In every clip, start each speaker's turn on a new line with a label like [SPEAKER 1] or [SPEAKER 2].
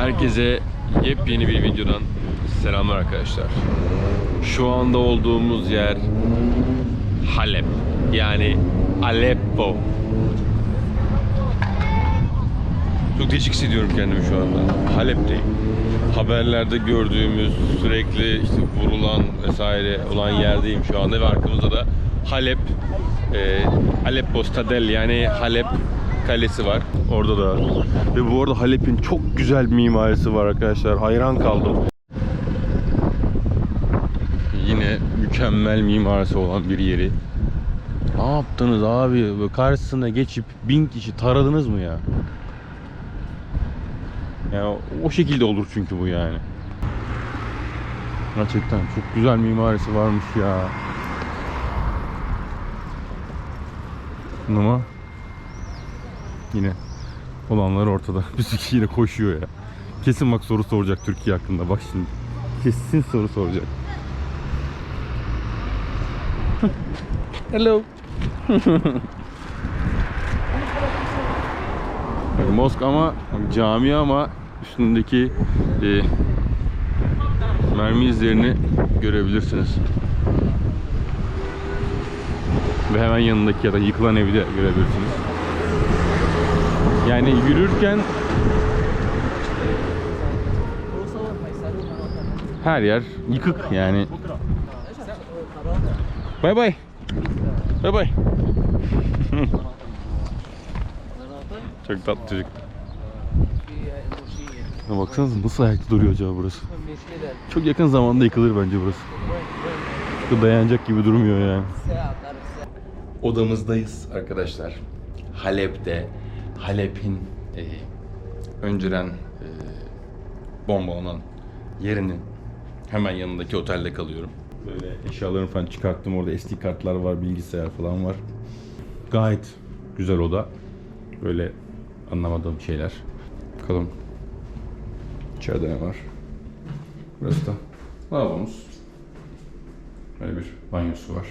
[SPEAKER 1] Herkese yepyeni bir videodan selamlar arkadaşlar. Şu anda olduğumuz yer Halep. Yani Aleppo. Çok değişik hissediyorum kendimi şu anda. Halep'teyim. Haberlerde gördüğümüz sürekli işte vurulan vesaire olan yerdeyim şu anda ve arkamızda da Halep e, Aleppo Stadel yani Halep kalesi var. Orada da. Ve bu arada Halep'in çok güzel mimarisi var arkadaşlar. Hayran kaldım. Yine mükemmel mimarisi olan bir yeri. Ne yaptınız abi? Karşısına geçip bin kişi taradınız mı ya? Yani o şekilde olur çünkü bu yani. Gerçekten çok güzel mimarisi varmış ya. Ama yine olanlar ortada. Bizimki yine koşuyor ya. Kesin bak soru soracak Türkiye hakkında. Bak şimdi. Kesin soru soracak. Hello. Mosk ama cami ama üstündeki e, mermi izlerini görebilirsiniz. Ve hemen yanındaki ya da yıkılan evi de görebilirsiniz. Yani yürürken her yer yıkık yani. Bay bay. Bay bay. Çok tatlı çocuk. Ya baksanıza nasıl ayakta duruyor acaba burası. Çok yakın zamanda yıkılır bence burası. Dayanacak gibi durmuyor yani. Odamızdayız arkadaşlar. Halep'te, Halep'in e, önceden e, bombalanan yerinin hemen yanındaki otelde kalıyorum. Böyle eşyalarımı falan çıkarttım. Orada SD kartlar var, bilgisayar falan var. Gayet güzel oda. Böyle anlamadığım şeyler. Bakalım içeride ne var. Burası da lavabomuz. Böyle bir banyosu var.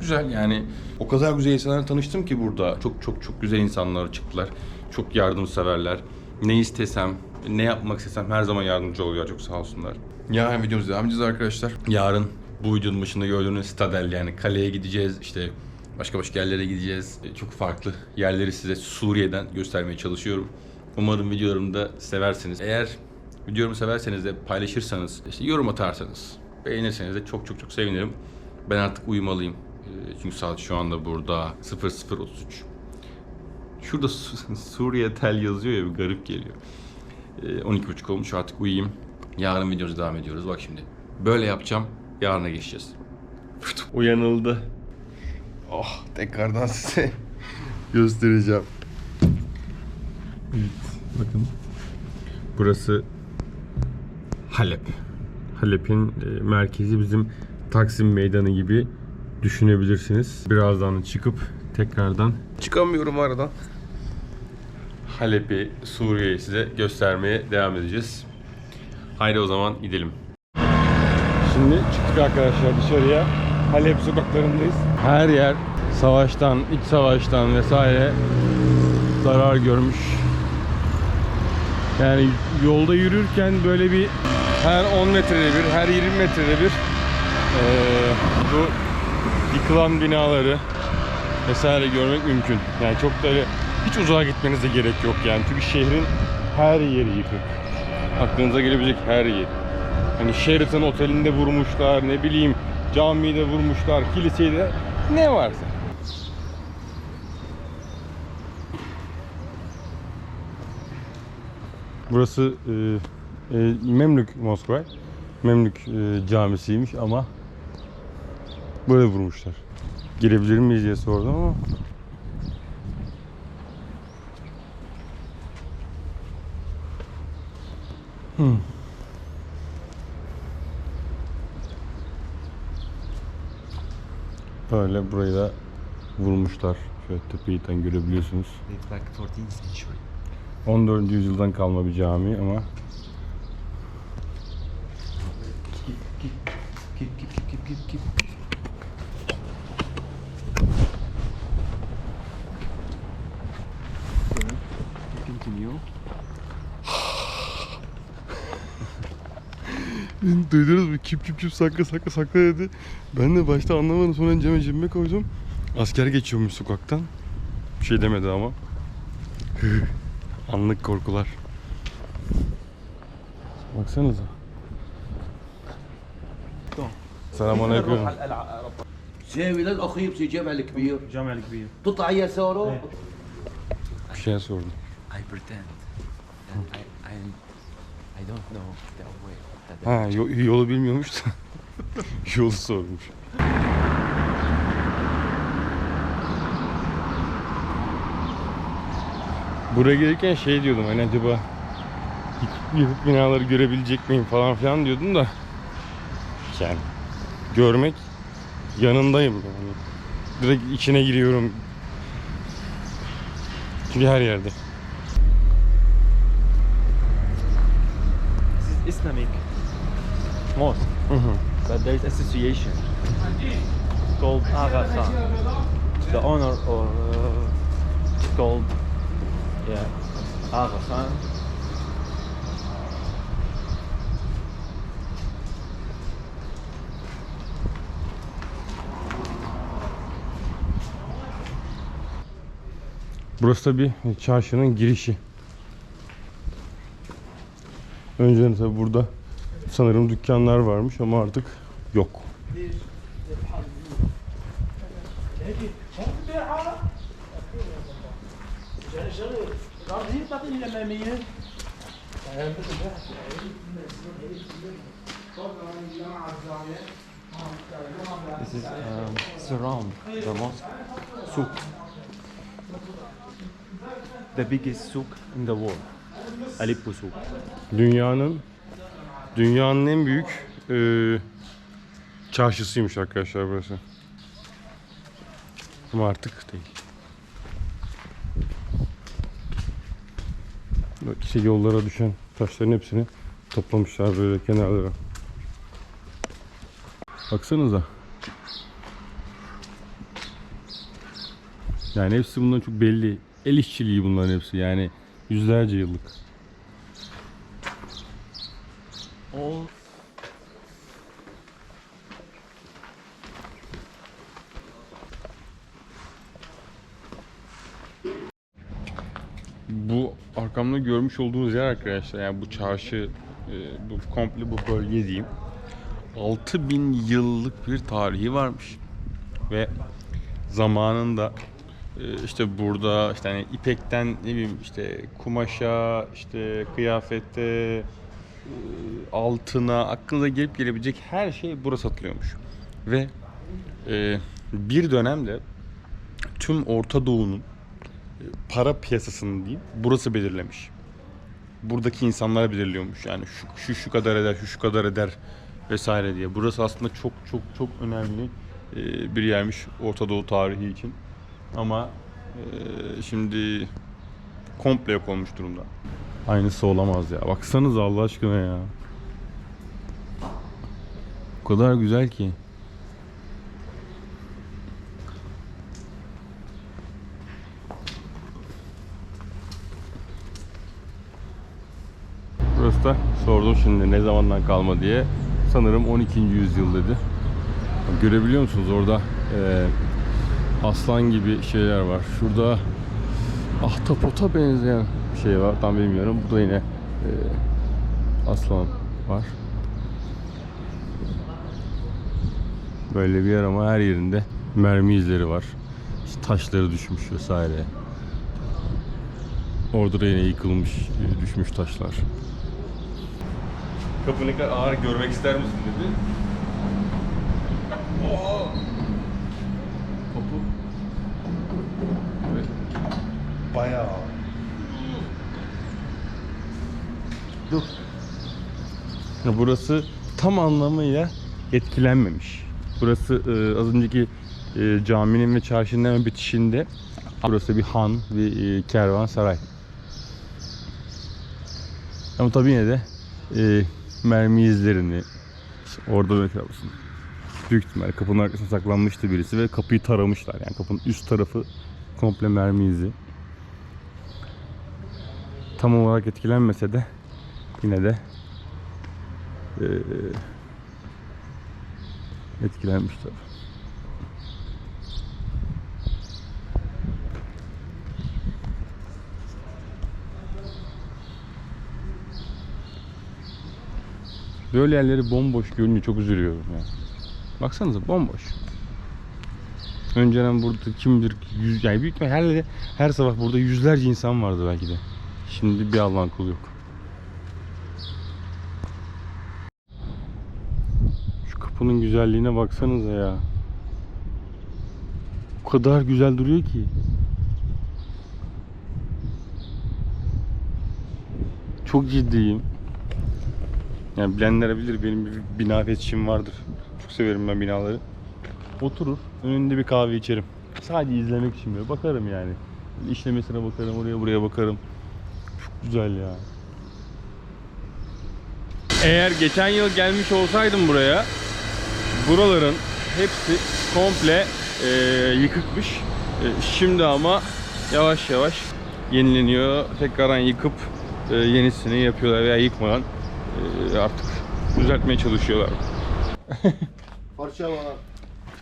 [SPEAKER 1] Güzel yani o kadar güzel insanlarla tanıştım ki burada. Çok çok çok güzel insanlar çıktılar. Çok yardımseverler. Ne istesem, ne yapmak istesem her zaman yardımcı oluyor. Çok sağ olsunlar. Yarın videomuza devam edeceğiz arkadaşlar. Yarın bu videonun başında gördüğünüz Stadel yani kaleye gideceğiz. İşte başka başka yerlere gideceğiz. E, Çok farklı yerleri size Suriye'den göstermeye çalışıyorum. Umarım videolarımı da seversiniz. Eğer videomu severseniz de paylaşırsanız, işte yorum atarsanız, beğenirseniz de çok çok çok sevinirim. Ben artık uyumalıyım. E, Çünkü saat şu anda burada 00.33. Şurada Su- Suriye tel yazıyor ya bir garip geliyor. E, 12.30 olmuş artık uyuyayım. Yarın videomuza devam ediyoruz. Bak şimdi. Böyle yapacağım. Yarına geçeceğiz. Uyanıldı. Oh tekrardan size göstereceğim. Evet bakın. Burası Halep. Halep'in e, merkezi bizim Taksim Meydanı gibi düşünebilirsiniz. Birazdan çıkıp tekrardan çıkamıyorum aradan. Halep'i, Suriye'yi size göstermeye devam edeceğiz. Haydi o zaman gidelim. Şimdi çıktık arkadaşlar dışarıya. Halep sokaklarındayız. Her yer savaştan, iç savaştan vesaire zarar görmüş. Yani yolda yürürken böyle bir her 10 metrede bir, her 20 metrede bir eee, bu yıkılan binaları vesaire görmek mümkün. Yani çok da öyle hiç uzağa gitmenize gerek yok yani. Çünkü şehrin her yeri yıkık. Aklınıza gelebilecek her yer. Hani Sheraton otelinde vurmuşlar, ne bileyim camiyi vurmuşlar, kiliseyi ne varsa. Burası e, e, Memlük Moskva. Memlük e, camisiymiş ama böyle vurmuşlar. Girebilir miyiz diye sordum ama Hmm. Böyle burayı da vurmuşlar. Şöyle tepeyden görebiliyorsunuz.
[SPEAKER 2] Dates back 14th century.
[SPEAKER 1] 14. yüzyıldan kalma bir cami ama Kip kip kip sakla sakla sakla dedi. Ben de başta anlamadım sonra cebime cebime koydum. Asker geçiyormuş sokaktan. Bir şey demedi ama. Anlık korkular. Baksanıza. Selamünaleyküm.
[SPEAKER 3] شاوي للاخير في جامع الكبير
[SPEAKER 2] الجامع الكبير
[SPEAKER 3] تطلع يساره
[SPEAKER 1] Bir şey sordum.
[SPEAKER 2] I pretend that I I I don't know the way that
[SPEAKER 1] Ha yo- yolu bilmiyormuş da. Yolu sormuş. Buraya gelirken şey diyordum hani acaba yıkık binaları görebilecek miyim falan filan diyordum da yani görmek yanındayım yani. Direkt içine giriyorum. Çünkü her yerde.
[SPEAKER 4] This is Islamic mosque,
[SPEAKER 1] Hı hı.
[SPEAKER 4] but there is association called Aga Khan. The owner or uh, called yeah Aga Khan.
[SPEAKER 1] Burası tabi çarşının girişi. Önceden tabi burada sanırım dükkanlar varmış ama artık yok.
[SPEAKER 4] This is um, surround the mosque. Souk. The biggest souk in the world. Aleppo souk.
[SPEAKER 1] Dünyanın dünyanın en büyük e, çarşısıymış arkadaşlar burası. Ama artık değil. İşte yollara düşen taşların hepsini toplamışlar böyle kenarlara. Baksanıza. Yani hepsi bundan çok belli. El işçiliği bunların hepsi yani yüzlerce yıllık.
[SPEAKER 4] All
[SPEAKER 1] Bu arkamda görmüş olduğunuz yer arkadaşlar yani bu çarşı e, bu komple bu bölge diyeyim. 6000 yıllık bir tarihi varmış ve zamanında e, işte burada işte hani ipekten ne bileyim işte kumaşa işte kıyafete altına aklınıza gelip gelebilecek her şey burada satılıyormuş ve e, bir dönemde tüm Orta Doğu'nun para piyasasını diyeyim burası belirlemiş. Buradaki insanlar belirliyormuş yani şu şu, şu kadar eder, şu şu kadar eder vesaire diye. Burası aslında çok çok çok önemli e, bir yermiş Orta Doğu tarihi için. Ama e, şimdi komple yok olmuş durumda. Aynısı olamaz ya. Baksanıza Allah aşkına ya. O kadar güzel ki. Burası da sordum şimdi ne zamandan kalma diye. Sanırım 12. yüzyıl dedi. Görebiliyor musunuz orada e, aslan gibi şeyler var. Şurada ahtapota benzeyen bir şey var. Tam bilmiyorum. Bu da yine e, aslan var. Böyle bir yer ama her yerinde mermi izleri var. İşte taşları düşmüş vesaire. Orada da yine yıkılmış, düşmüş taşlar. Kapı ne kadar ağır görmek ister misin dedi. Oo. Kapı. Evet. Bayağı. Dur. Burası tam anlamıyla etkilenmemiş. Burası e, az önceki e, caminin ve çarşının hemen bitişinde. Burası bir han, bir e, kervansaray. Ama tabii yine de e, mermi izlerini orada olsun. Büyük ihtimal kapının arkasına saklanmıştı birisi ve kapıyı taramışlar. Yani kapının üst tarafı komple mermi izi. Tam olarak etkilenmese de yine de eee, etkilenmişler. Böyle yerleri bomboş görünce çok üzülüyorum ya. Baksanıza bomboş. Önceden burada kim bilir yüz, yani büyük her, her sabah burada yüzlerce insan vardı belki de. Şimdi bir Allah'ın kulu yok. Şu kapının güzelliğine baksanıza ya. O kadar güzel duruyor ki. Çok ciddiyim. Yani bilenler bilir benim bir bina fetişim vardır. Çok severim ben binaları. Oturur, önünde bir kahve içerim. Sadece izlemek için böyle bakarım yani. İşlemesine bakarım, oraya buraya bakarım. Çok güzel ya. Eğer geçen yıl gelmiş olsaydım buraya, buraların hepsi komple e, yıkıkmış. E, şimdi ama yavaş yavaş yenileniyor. Tekrardan yıkıp e, yenisini yapıyorlar veya yıkmadan e, artık düzeltmeye çalışıyorlar.
[SPEAKER 3] Parça var.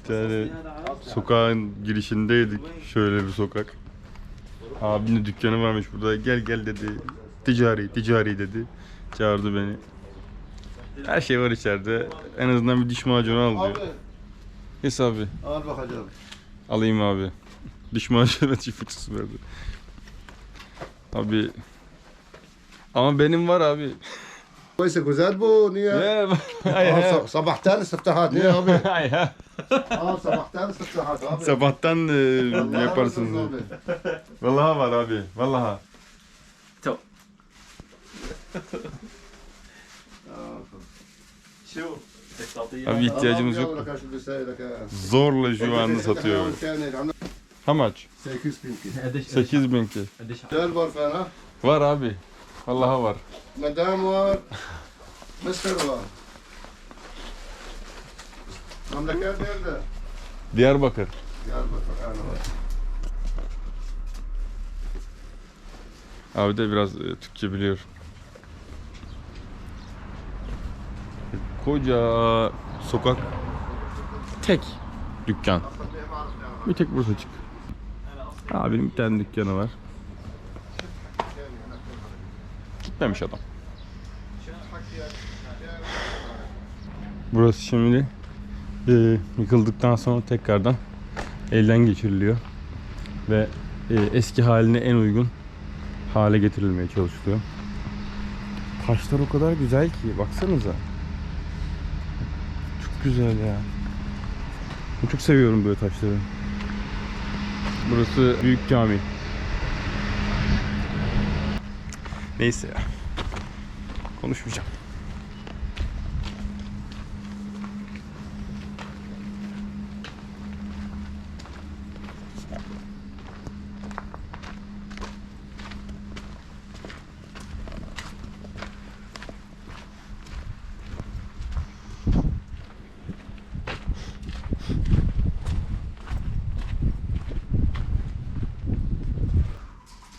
[SPEAKER 1] Bir tane sokağın girişindeydik. Şöyle bir sokak. Abinin dükkanı varmış burada. Gel gel dedi. Ticari, ticari dedi. Çağırdı beni. Her şey var içeride. En azından bir diş macunu al diyor.
[SPEAKER 3] Abi.
[SPEAKER 1] Yes abi.
[SPEAKER 3] Al bakacağım.
[SPEAKER 1] Alayım abi. Diş macunu ve çift fırçası verdi. Tabi. Ama benim var abi.
[SPEAKER 3] Neyse güzel
[SPEAKER 1] bu
[SPEAKER 3] niye? Ne? Al sabahtan istiftahat
[SPEAKER 1] niye abi?
[SPEAKER 3] Al sabahtan istiftahat abi.
[SPEAKER 1] Sabahtan e, yaparsınız. Abi. Vallahi var abi. Vallahi. Tamam. Şey abi ihtiyacımız yok. Zorla şu anda satıyor. How much? 8000 ki. 8000 ki.
[SPEAKER 3] Döl var fena.
[SPEAKER 1] Var abi. Vallahi var.
[SPEAKER 3] Madam var. Mısır var. Memleket nerede?
[SPEAKER 1] Diyarbakır.
[SPEAKER 3] Diyarbakır. Yani var.
[SPEAKER 1] Abi de biraz e, Türkçe biliyor. Koca sokak. Tek dükkan. Bir tek burası açık. Abinin bir tane dükkanı var. Gitmemiş adam. Burası şimdi e, yıkıldıktan sonra tekrardan elden geçiriliyor. Ve e, eski haline en uygun hale getirilmeye çalışılıyor. Taşlar o kadar güzel ki baksanıza. Çok güzel ya. Ben çok seviyorum böyle taşları. Burası büyük cami. Neyse ya. Konuşmayacağım.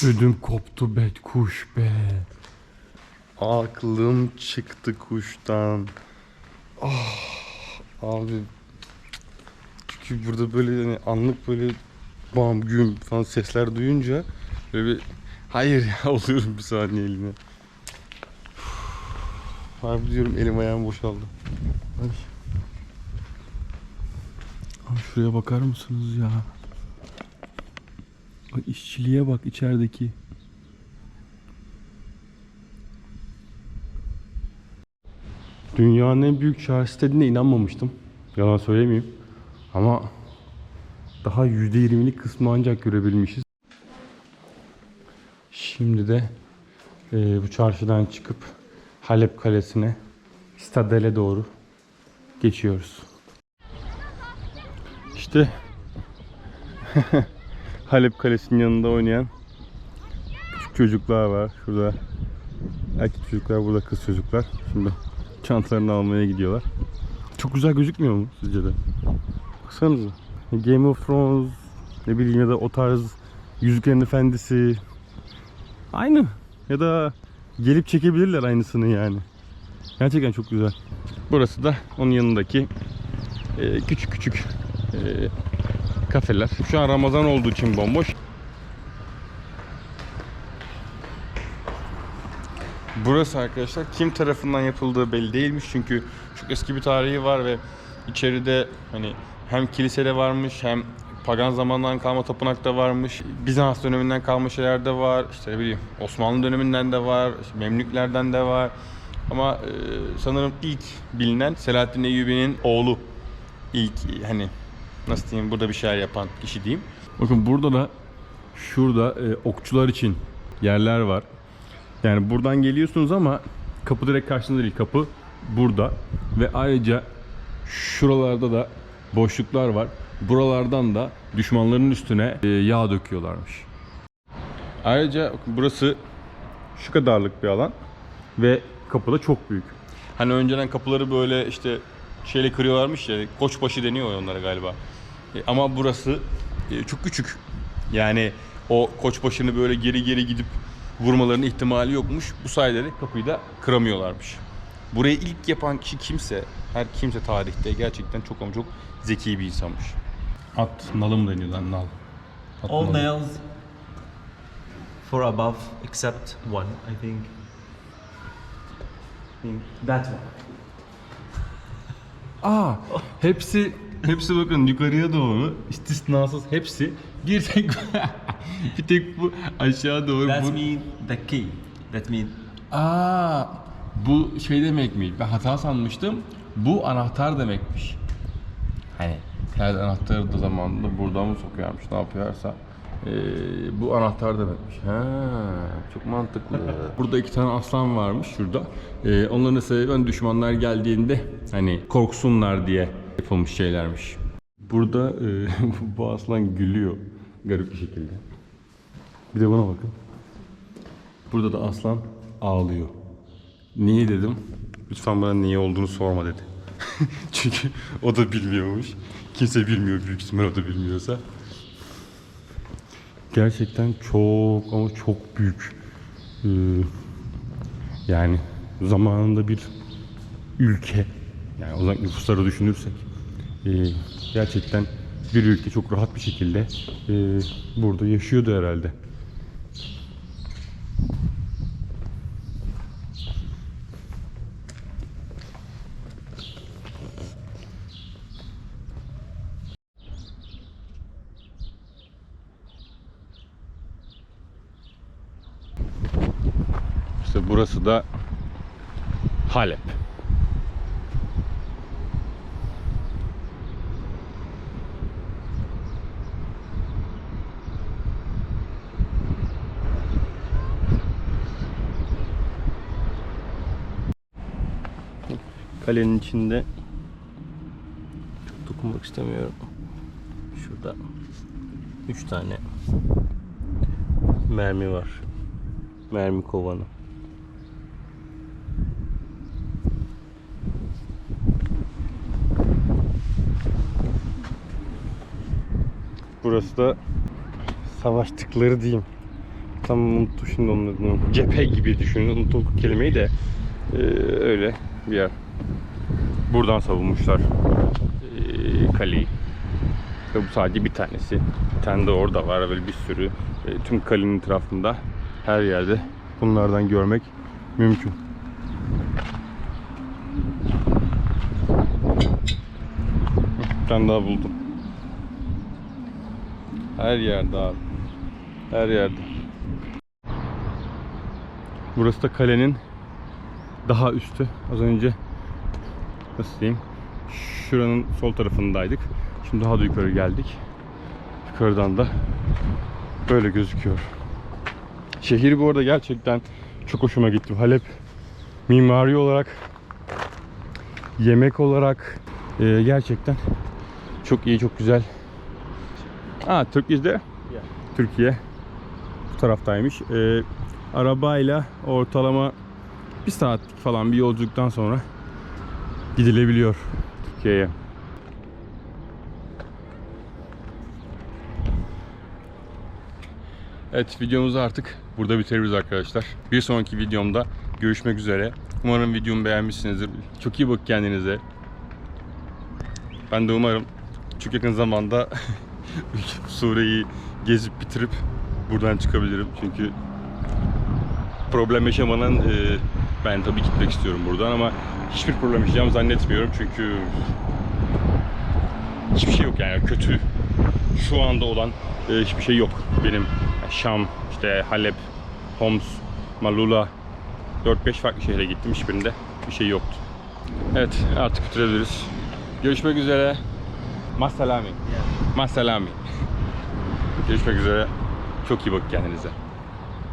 [SPEAKER 1] Ödüm koptu be kuş be. Aklım çıktı kuştan. Ah abi. Çünkü burada böyle hani anlık böyle bam güm falan sesler duyunca böyle bir hayır ya oluyorum bir saniyeliğine. Harbi diyorum elim ayağım boşaldı. Ay. Abi şuraya bakar mısınız ya? Bak işçiliğe bak içerideki. Dünyanın en büyük şarj sitediğine inanmamıştım. Yalan söylemeyeyim. Ama daha %20'lik kısmı ancak görebilmişiz. Şimdi de e, bu çarşıdan çıkıp Halep Kalesi'ne, Stadel'e doğru geçiyoruz. İşte Halep Kalesi'nin yanında oynayan küçük çocuklar var. Şurada erkek çocuklar, burada kız çocuklar. Şimdi çantalarını almaya gidiyorlar. Çok güzel gözükmüyor mu sizce de? Baksanıza. Game of Thrones ne bileyim ya da o tarz Yüzüklerin Efendisi aynı. Ya da gelip çekebilirler aynısını yani. Gerçekten çok güzel. Burası da onun yanındaki e, küçük küçük e, kafeler. Şu an Ramazan olduğu için bomboş. Burası arkadaşlar kim tarafından yapıldığı belli değilmiş çünkü çok eski bir tarihi var ve içeride hani hem kilisede varmış hem pagan zamandan kalma tapınakta varmış. Bizans döneminden kalma şeyler de var. İşte ne bileyim Osmanlı döneminden de var. işte Memlüklerden de var. Ama e, sanırım ilk bilinen Selahaddin Eyyubi'nin oğlu. İlk hani nasıl diyeyim burada bir şeyler yapan kişi diyeyim. Bakın burada da şurada e, okçular için yerler var. Yani buradan geliyorsunuz ama kapı direkt karşınızda değil. Kapı burada. Ve ayrıca şuralarda da boşluklar var. Buralardan da düşmanların üstüne e, yağ döküyorlarmış. Ayrıca burası şu kadarlık bir alan ve kapı da çok büyük. Hani önceden kapıları böyle işte şeyle kırıyorlarmış ya koçbaşı deniyor onlara galiba. E, ama burası e, çok küçük. Yani o koçbaşını böyle geri geri gidip vurmalarının ihtimali yokmuş. Bu sayede de kapıyı da kıramıyorlarmış. Burayı ilk yapan kişi kimse, her kimse tarihte gerçekten çok ama çok zeki bir insanmış. At nalı mı deniyor lan nal? At
[SPEAKER 4] All
[SPEAKER 1] nalı.
[SPEAKER 4] nails for above except one, I think. I think that one.
[SPEAKER 1] Aa, hepsi hepsi bakın yukarıya doğru istisnasız hepsi bir tek bir tek bu aşağı doğru
[SPEAKER 4] That
[SPEAKER 1] bu.
[SPEAKER 4] mean the key. That mean
[SPEAKER 1] Aa, bu şey demek mi? Ben hata sanmıştım. Bu anahtar demekmiş. Hani her anahtarı da zamanında buradan mı sokuyormuş ne yapıyorsa. Ee, bu anahtar demekmiş. Ha, çok mantıklı. Burada iki tane aslan varmış şurada. Ee, onların sebebi hani düşmanlar geldiğinde hani korksunlar diye yapılmış şeylermiş. Burada e, bu aslan gülüyor garip bir şekilde. Bir de buna bakın. Burada da aslan ağlıyor. Niye dedim? Lütfen bana niye olduğunu sorma dedi. Çünkü o da bilmiyormuş. Kimse bilmiyor büyük ihtimal o da bilmiyorsa. Gerçekten çok ama çok büyük. Ee, yani zamanında bir ülke yani zaman nüfusları düşünürsek e, gerçekten bir ülke çok rahat bir şekilde e, burada yaşıyordu herhalde. İşte burası da Halep. Kalenin içinde çok dokunmak istemiyorum. Şurada 3 tane mermi var. Mermi kovanı. Burası da savaştıkları diyeyim. Tam unuttum şimdi onun adını. Cephe gibi düşünün. Unuttum kelimeyi de. Ee, öyle bir yer. Buradan savunmuşlar ee, kaleyi. Ve bu sadece bir tanesi. Bir tane de orada var. Böyle bir sürü. Ee, tüm kalenin etrafında her yerde bunlardan görmek mümkün. Bir tane daha buldum. Her yerde abi. Her yerde. Burası da kalenin daha üstü. Az önce nasıl diyeyim? Şuranın sol tarafındaydık. Şimdi daha da yukarı geldik. Yukarıdan da böyle gözüküyor. Şehir bu arada gerçekten çok hoşuma gitti. Halep mimari olarak yemek olarak e, gerçekten çok iyi, çok güzel. Aa, Turkey'de
[SPEAKER 4] Yeah.
[SPEAKER 1] Türkiye bu taraftaymış. E, arabayla ortalama bir saatlik falan bir yolculuktan sonra gidilebiliyor Türkiye'ye. Evet videomuzu artık burada bitiririz arkadaşlar. Bir sonraki videomda görüşmek üzere. Umarım videomu beğenmişsinizdir. Çok iyi bak kendinize. Ben de umarım çok yakın zamanda Suriye'yi gezip bitirip buradan çıkabilirim. Çünkü problem yaşamanın e, ben tabii gitmek istiyorum buradan ama hiçbir problem yaşayacağımı zannetmiyorum çünkü hiçbir şey yok yani. Kötü şu anda olan e, hiçbir şey yok. Benim Şam işte Halep Homs Malula 4-5 farklı şehre gittim. Hiçbirinde bir şey yoktu. Evet artık bitirebiliriz. Görüşmek üzere. Masalami Masalami görüşmek üzere. Çok iyi bakın kendinize